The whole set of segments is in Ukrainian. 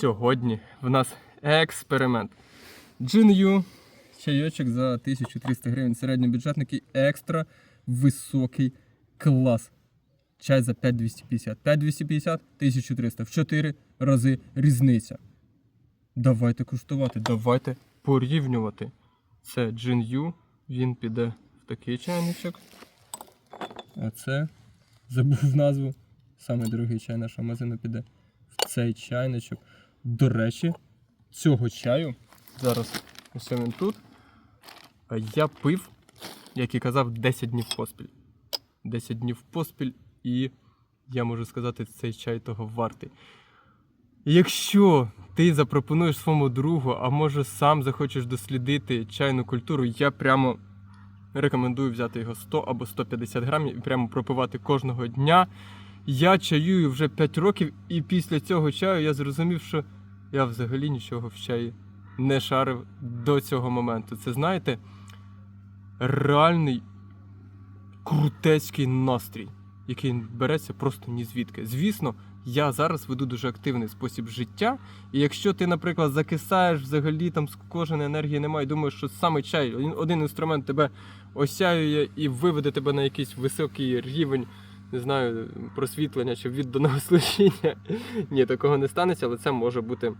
Сьогодні в нас експеримент. Джин-Ю, чайочок за 1300 гривень. Середньобюджетний екстра високий клас. Чай за 5250. 5250, 1300. В 4 рази різниця. Давайте куштувати, давайте порівнювати. Це Джин-Ю, він піде в такий чайничок. А це забув назву. Самий дорогий чай нашого магазину піде в цей чайничок. До речі, цього чаю зараз ось він тут. Я пив, як і казав, 10 днів поспіль. 10 днів поспіль, і я можу сказати, цей чай того вартий. Якщо ти запропонуєш своєму другу, а може сам захочеш дослідити чайну культуру, я прямо рекомендую взяти його 100 або 150 грамів і прямо пропивати кожного дня. Я чаюю вже 5 років, і після цього чаю я зрозумів, що я взагалі нічого в чаї не шарив до цього моменту. Це знаєте, реальний крутецький настрій, який береться просто ні звідки. Звісно, я зараз веду дуже активний спосіб життя. І якщо ти, наприклад, закисаєш взагалі там кожної енергії немає, і думаєш, що саме чай, один інструмент тебе осяює і виведе тебе на якийсь високий рівень, не знаю, просвітлення чи відданого служіння. Ні, такого не станеться, але це може бути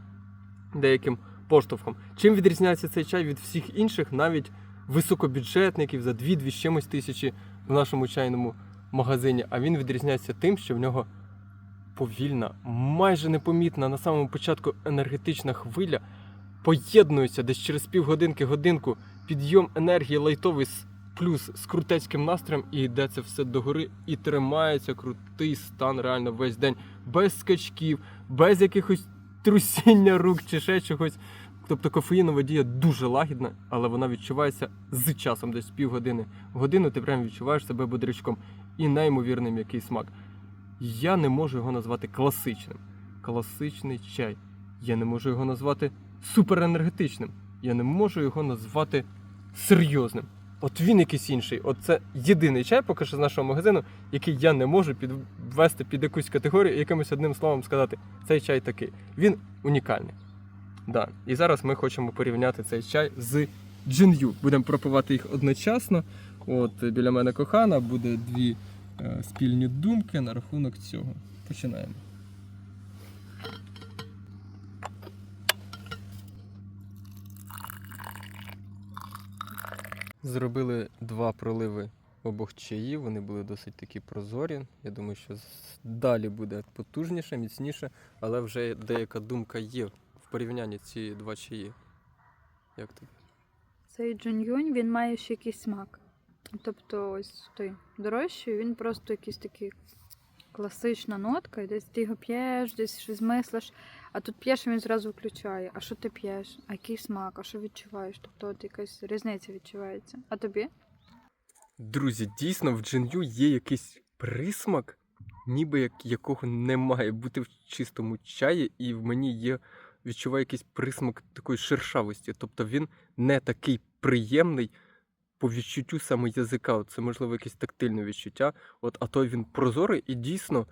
деяким поштовхом. Чим відрізняється цей чай від всіх інших, навіть високобюджетників за 2-2 з чимось тисячі в нашому чайному магазині. А він відрізняється тим, що в нього повільна, майже непомітна на самому початку енергетична хвиля поєднується десь через півгодинки, годинку підйом енергії лайтовий з плюс з крутецьким настроєм, і йде це все догори, і тримається крутий стан реально весь день, без скачків, без якихось трусіння рук чи ще чогось. Тобто кофеїнова дія дуже лагідна, але вона відчувається з часом, десь півгодини. Годину ти прям відчуваєш себе бодрячком і неймовірний м'який смак. Я не можу його назвати класичним. Класичний чай. Я не можу його назвати суперенергетичним. Я не можу його назвати серйозним. От він якийсь інший. От це єдиний чай, поки що з нашого магазину, який я не можу підвести під якусь категорію і якимось одним словом сказати, цей чай такий. Він унікальний. Да. І зараз ми хочемо порівняти цей чай з джин'ю. Будемо пропивати їх одночасно. От біля мене кохана, буде дві е, спільні думки на рахунок цього. Починаємо. Зробили два проливи обох чаїв. Вони були досить такі прозорі. Я думаю, що далі буде потужніше, міцніше, але вже деяка думка є в порівнянні ці два чаї. Як тобі? Цей джуньюнь, він має ще якийсь смак. Тобто, ось той дорожчий, він просто якийсь такий класична нотка, і десь ти його п'єш, десь щось мислиш, а тут п'єш, і він зразу включає. А що ти п'єш? А який смак? А що відчуваєш? Тобто от якась різниця відчувається. А тобі? Друзі, дійсно в джин'ю є якийсь присмак, ніби як якого не має бути в чистому чаї, і в мені є відчуваю якийсь присмак такої шершавості. Тобто він не такий приємний по відчуттю саме язика. Це можливо якесь тактильне відчуття. От, а той він прозорий і дійсно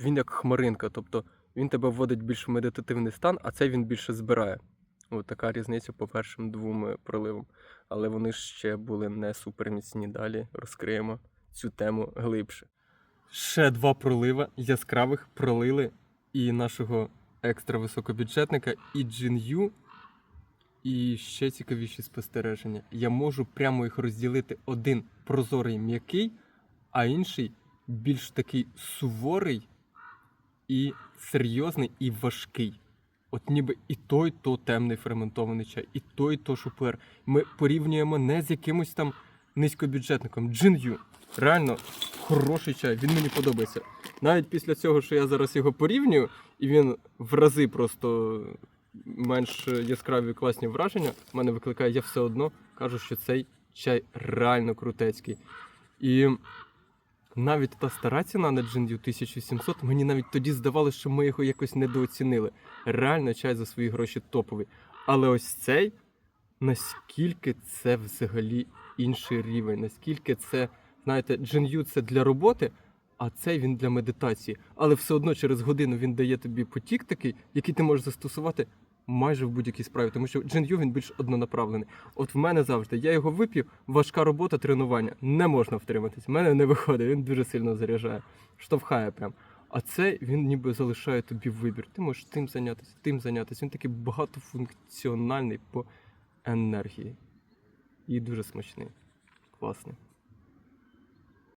він як хмаринка. Тобто він тебе вводить більш в медитативний стан, а цей він більше збирає. От така різниця по першим двом е, проливам але вони ще були не суперміцні. Далі розкриємо цю тему глибше. Ще два пролива яскравих пролили і нашого екстра високобюджетника, і Джин-Ю. І ще цікавіші спостереження. Я можу прямо їх розділити: один прозорий м'який, а інший більш такий суворий і серйозний і важкий. От ніби і той, то темний ферментований чай, і той, то шупер. Ми порівнюємо не з якимось там низькобюджетником. Джин-Ю. Реально хороший чай, він мені подобається. Навіть після цього, що я зараз його порівнюю, і він в рази просто менш яскраві класні враження, мене викликає, я все одно кажу, що цей чай реально крутецький. І навіть та стара ціна на джиндю 1700, мені навіть тоді здавалося, що ми його якось недооцінили. Реально чай за свої гроші топовий. Але ось цей, наскільки це взагалі інший рівень, наскільки це, знаєте, джин'ю це для роботи, А цей він для медитації. Але все одно через годину він дає тобі потік такий, який ти можеш застосувати майже в будь-якій справі. Тому що Джин Ю він більш однонаправлений. От в мене завжди я його вип'ю, важка робота, тренування. Не можна втриматись. В мене не виходить, він дуже сильно заряджає, штовхає прям. А цей він ніби залишає тобі вибір. Ти можеш тим зайнятися, тим зайнятися. Він такий багатофункціональний по енергії. І дуже смачний. Класний.